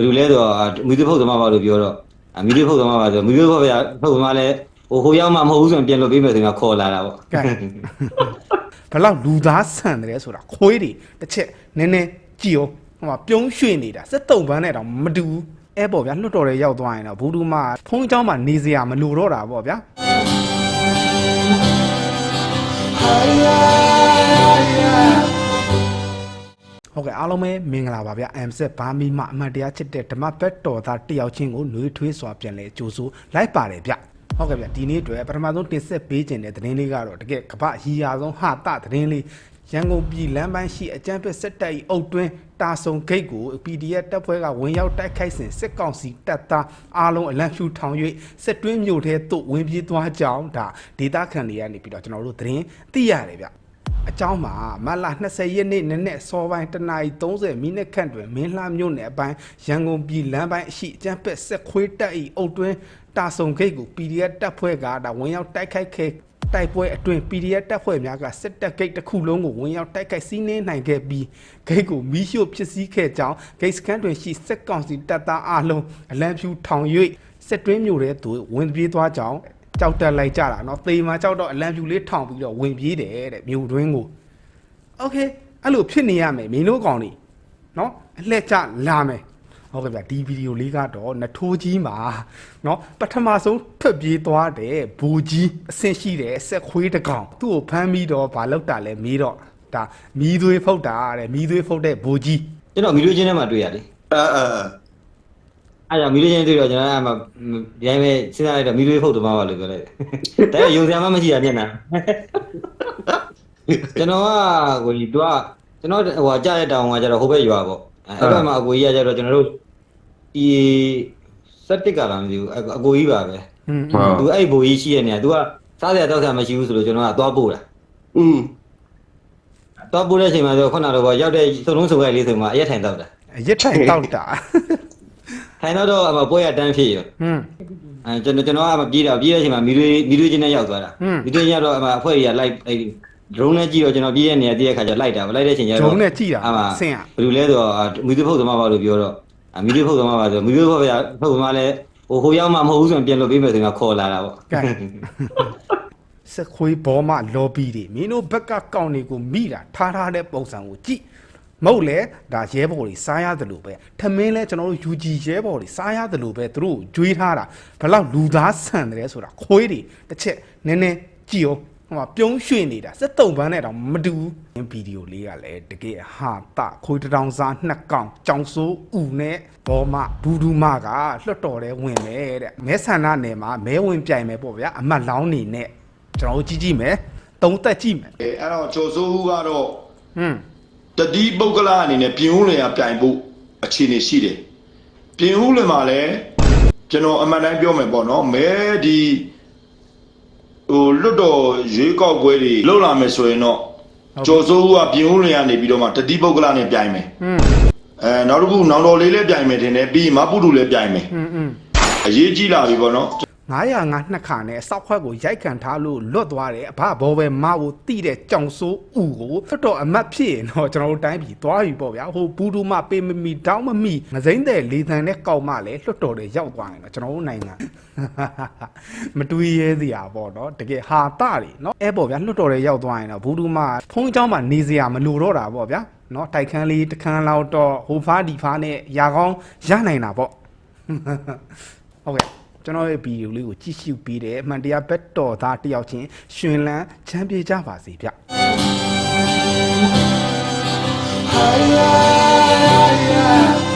ယ်လိုလဲဆိုတော့အာမီဒီဖုတ်သမားပါလို့ပြောတော့အာမီဒီဖုတ်သမားပါဆိုတော့မီဒီဖုတ်ဗျာဖုတ်သမားလည်းဟိုဟိုရောက်မှမဟုတ်ဘူးဆိုရင်ပြန်လို့ပေးမယ်ဆိုရင်ခေါ်လာတာပေါ့ ကဲဘယ်လောက်လူသားဆန်တယ်ဆိုတာခွေးတွေတစ်ချက်နည်းနည်းကြည့်အောင်ဟိုမှာပြုံးရွှေ့နေတာစက်တုံပန်းနဲ့တော့မတူဘူးအဲပေါ့ဗျာလွတ်တော်တွေရောက်သွားရင်တော့ဘူးဒူမဖုန်းเจ้าမှာနေစရာမလိုတော့တာပေါ့ဗျာ ဟုတ်ကဲ့အားလုံးပဲမင်္ဂလာပါဗျ M7 ဘာမီမအမှတ်တရားချစ်တဲ့ဓမ္မဘက်တော်သားတယောက်ချင်းကိုနှွေးထွေးစွာပြန်လဲကြိုးဆိုလိုက်ပါတယ်ဗျဟုတ်ကဲ့ဗျဒီနေ့အတွက်ပထမဆုံးတင်ဆက်ပေးခြင်းတဲ့သတင်းလေးကတော့တကယ်ကပ္ပရီယာဆုံးဟာတသတင်းလေးရန်ကုန်ပြည်လမ်းပိုင်းရှိအကြမ်းဖက်စစ်တပ်၏အုပ်တွင်းတာဆုံဂိတ်ကို PDF တပ်ဖွဲ့ကဝင်ရောက်တိုက်ခိုက်စဉ်စစ်ကောင်စီတပ်သားအားလုံးအလံဖြူထောင်၍စစ်တွင်းမြို့ထဲသို့ဝင်ပြေးသွားကြောင်းဒါဒေတာခန်တွေကနေပြီးတော့ကျွန်တော်တို့သတင်းသိရတယ်ဗျ အကြောင်းမှာမတ်လ20ရက်နေ့နနက်စောပိုင်းတနာရီ30မိနစ်ခန့်တွင်မင်းလှမြို့နယ်အပိုင်းရန်ကုန်ပြည်လမ်းပိုင်းအရှိအကျန်းပက်ဆက်ခွေးတက်ဤအုပ်တွင်းတာဆုံဂိတ်ကို PDF တပ်ဖွဲ့ကဒါဝင်ရောက်တိုက်ခိုက်ခဲ့တိုက်ပွဲအတွင်း PDF တပ်ဖွဲ့များကစစ်တပ်ဂိတ်တစ်ခုလုံးကိုဝင်ရောက်တိုက်ခိုက်စီးနှင်းနိုင်ခဲ့ပြီးဂိတ်ကိုမီးရှို့ဖြစ်စည်းခဲ့ကြောင်းဂိတ်စခန်းတွင်ရှိစစ်ကောင်စီတပ်သားအလုံးအလံဖြူထောင်၍စစ်တွင်းမြို့ထဲသို့ဝင်ပြေးသွားကြောင်း ကြောက်တက်လိုက်ကြတာเนาะသေမှာကြောက်တော့အလံဖြူလေးထောင်ပြီးတော့ဝင်ပြေးတယ်တဲ့မြို့တွင်းကိုโอเคအဲ့လိုဖြစ်နေရမယ်မင်းတို့ကောင်နေเนาะအလှက်ကြလာမယ်ဟုတ်ကဲ့ဗျဒီဗီဒီယိုလေးကတော့နထိုးကြီးမှာเนาะပထမဆုံးထွက်ပြေးသွားတယ်ဘူကြီးအဆင့်ရှိတယ်ဆက်ခွေးတစ်ကောင်သူ့ကိုဖမ်းပြီးတော့ဗာလောက်တာလဲမီးတော့ဒါမီးသွေးဖုတ်တာတဲ့မီးသွေးဖုတ်တဲ့ဘူကြီး ကျွန်တော်မီဒီယိုချင်းထဲမှာတွေ့ရတယ် အဲအဲ အဲ့တော့မီးလေးချင်းတွေ့တော့ကျွန်တော်အဲ့မှာဒီတိုင်းပဲစဉ်းစားလိုက်တော့မီးလေးဖုတ်တမပါလို့ပြောလိုက်တယ်ဒါကရုံဆံမမရှိတာမျက်နှာကျွန်တော်ကကိုကြီးသူကကျွန်တော်ဟိုကြာတဲ့တောင်ကကျတော့ဟိုဘက်ရွာပေါ့အဲ့ဘက်မှာအကိုကြီးကကျတော့ကျွန်တော်တို့ဒီစက်တစ်ကလာမသိဘူးအကိုကြီးပါပဲသူအဲ့ဘိုးကြီးရှိရနေတယ်သူကစားစရာတောက်စရာမရှိဘူးဆိုလို့ကျွန်တော်ကသွားပို့တာอืมသွားပို့တဲ့အချိန်မှာဆိုခုနကတော့ရောက်တဲ့သုံးလုံးစုပ်ရိုက်လေးဆိုမှအရက်ထိုင်တောက်တာအရက်ထိုင်တောက်တာ ထိုင်တော့တော့အမပွဲရတန်းဖြစ်ရอืมအဲကျွန်တော်ကျွန်တော်ကမပြေးတော့ပြေးတဲ့အချိန်မှာမီတွေမီတွေချင်းနဲ့ရောက်သွားတာဟွန်းမီတွေချင်းရောက်တော့အမအဖွဲ့ကြီးကလိုက်အဲ့ drone နဲ့ကြည့်တော့ကျွန်တော်ပြေးတဲ့နေရာတည့်တဲ့ခါကျလိုက်တာလိုက်တဲ့အချိန်ကျတော့ဂျုံနဲ့ကြည့်တာအမဆင်းရဘယ်လိုလဲဆိုတော့မီတွေဖုတ်သမားပါလို့ပြောတော့မီတွေဖုတ်သမားပါဆိုမီတွေဖုတ်ဗျာဖုတ်သမားလည်းဟိုဟိုရောက်မှမဟုတ်ဘူးဆိုရင်ပြန်လို့ပေးမယ်ဆိုရင်ခေါ်လာတာပေါ့ကဲစခွေးဘောမလော်ဘီတွေမင်းတို့ဘက်ကကောင်းတွေကိုမိတာထားထားတဲ့ပုံစံကိုကြည့် မဟုတ်လေဒါရဲဘော်တွေစားရတယ်လို့ပဲထမင်းလဲကျွန်တော်တို့ယူကြည်ရဲဘော်တွေစားရတယ်လို့ပဲသူတို့ကိုကြွေးထားတာဘယ်လောက်လူသားဆန်တယ်ဆိုတာခွေးတွေတစ်ချက်နည်းနည်းကြည့်အောင်ဟိုမှာပြုံးရွှေ့နေတာစက်တုံပန်းနဲ့တော့မတူဘူးဗီဒီယိုလေးကလည်းတကယ်ဟာတခွေးတစ်တောင်စားနှစ်ကောင်ကြောင်စိုးဥနဲ့ဘောမဘူးဒူမကလွတ်တော်တဲ့ဝင်မယ်တဲ့မဲဆန္ဒနယ်မှာမဲဝင်ပြိုင်မယ်ပေါ့ဗျာအမတ်လောင်းနေနဲ့ကျွန်တော်တို့ကြည့်ကြည့်မယ်သုံးသက်ကြည့်မယ်အဲအဲ့တော့ကျော်စိုးဦးကတော့ဟွန်း တတိပုဂ္ဂလအနေနဲ့ပြင်ဦးလင်ကပြိုင်ဖို့အခြေအနေရှိတယ်ပြင်ဦးလင်မှာလည်းကျွန်တော်အမှန်တိုင်းပြောမယ်ပေါ့နော်မဲဒီဟိုလွတ်တော်ရွေးကောက်ပွဲတွေလှုပ်လာမယ်ဆိုရင်တော့ကျော်စိုးဦးကပြင်ဦးလင်ကနေပြီးတော့မှတတိပုဂ္ဂလနဲ့ပြိုင်မယ်ဟွန်းအဲနောက်တစ်ခုနောင်တော်လေးလည်းပြိုင်မယ်တင်တယ်ပြီးမပုတုလည်းပြိုင်မယ်ဟွန်းဟွန်းအရေးကြီးလာပြီပေါ့နော် 900ငါနှစ်ခါနဲ့စောက်ခွက်ကိုရိုက်ခံထားလို့လွတ်သွားတယ်အဘဘောပဲမကိုတိတဲ့ကြောင်စိုးဥကိုတော်တော်အမတ်ဖြစ်ရင်တော့ကျွန်တော်တို့တိုင်းပြည်သွားပြီပေါ့ဗျာဟိုဘူးဒူမပေးမမီတောင်းမမီငစိမ့်တဲ့လေတန်နဲ့ကောက်မလည်းလွတ်တော်တွေရောက်သွားရင်တော့ကျွန်တော်တို့နိုင်ငံ မတွေးရဲစရာပေါ့နော်တကယ်ဟာတတွေနော်အဲပေါ့ဗျာလွတ်တော်တွေရောက်သွားရင်တော့ဘူးဒူမဖုန်းเจ้าမှာနေစရာမလိုတော့တာပေါ့ဗျာနော်တိုက်ခန်းလေးတစ်ခန်းလောက်တော့ဟိုဖားဒီဖားနဲ့ရာကောင်းရနိုင်တာပေါ့ ဟုတ်ကဲ့ ကျွန်တော်ရဲ့ဗီဒီယိုလေးကိုကြည့်ရှုပြီးတဲ့အမှန်တရားဘက်တော်သားတယောက်ချင်းရှင်လန်းချမ်းပြေကြပါစေဗျ။ Hallelujah